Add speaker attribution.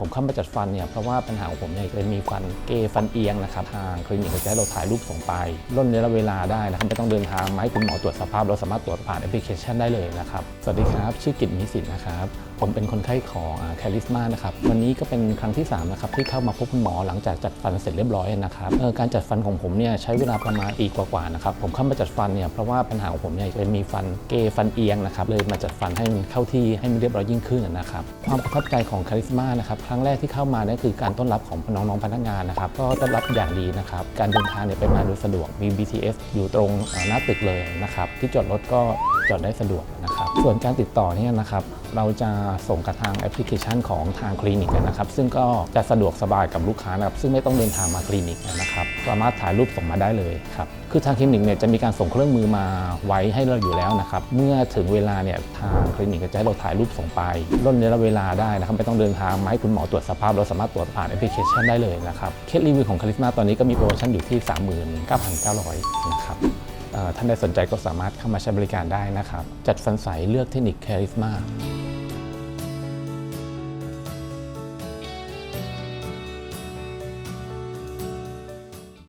Speaker 1: ผมเข้ามาจัดฟันเนี่ยเพราะว่าปัญหาของผมเนี่ยเป็นมีฟันเกฟันเอียงนะครับทางคลินิกก็จะให้เราถ่ายรูปส่งไปล่นระยะเวลาได้นะครับไม่ต้องเดินทางมาให้คุณหมอตรวจสภาพ เราสามารถตรวจผ่านแอปพลิเคชันได้เลยนะครับ สวัสดีครับ ชื่อกิตมิสิทธิ์นะครับ ผมเป็นคนไข้ของแคลิสมานะครับ วันนี้ก็เป็นครั้งที่3นะครับที่เข้ามาพบคุณหมอหลังจากจัดฟันเสร็จเรียบร้อยนะครับออการจัดฟันของผมเนี่ยใช้เวลาประมาณปีกว่าๆนะครับผมเข้ามาจัดฟันเนี่ยเพราะว่าปัญหาของผมเนี่ยเป็นมีฟันเกฟันเอียงนะครับเลยมาจัดฟันให้มันเข้าที่ให้มันเรียบร้อยยิ่งขึ้นนะครับความประทับใจของคาริสมานะครับครั้งแรกที่เข้ามาเนี่ยคือการต้อนรับของน้องๆพนักงานนะครับ ก็ต้อนรับอย่างดีนะครับ การเดินทางเนี่ยไปมาโดยสะดวกมี BTS อยู่ตรงหน้าตึกเลยนะครับ ที่จอดรถก็ จอดได้สะดวกนะครับ ส่วนการติดต่อเนี่ยนะครับ เราจะส่งกับทางแอปพลิเคชันของทางคลินิกนะครับ ซึ่งก็จะสะดวกสบายกับลูกค้านะครับ ซึ่งไม่ต้องเดินทางมาคลินิกนะครับ สามารถถ่ายรูปส่งมาได้เลยครับ คือทางคลินิกเนี่ยจะมีการส่งเครื่องมือมาไว้ให้เราอยู่แล้วนะครับ เมื่อถึงเวลาเนี่ยทางคลินิกก็จะให้เราถ่ายรูปส่งไปล่นระยะเวลาได้นะครับไม่ต้องเดินทางมาให้คุณหมอตรวจสภาพ เราสามารถตรวจผ่านแอปพลิเคชันได้เลยนะครับ เคสรีวิวของคาริสมาตอนนี้ก็มีโปรโมชั่นอยู่ที่ 39,900นะครับเอ่อ ท่านใดสนใจก็สามารถเข้ามาใช้บริการได้นะครับ จัดฟันใสเลือกเทคนิคแคริสมา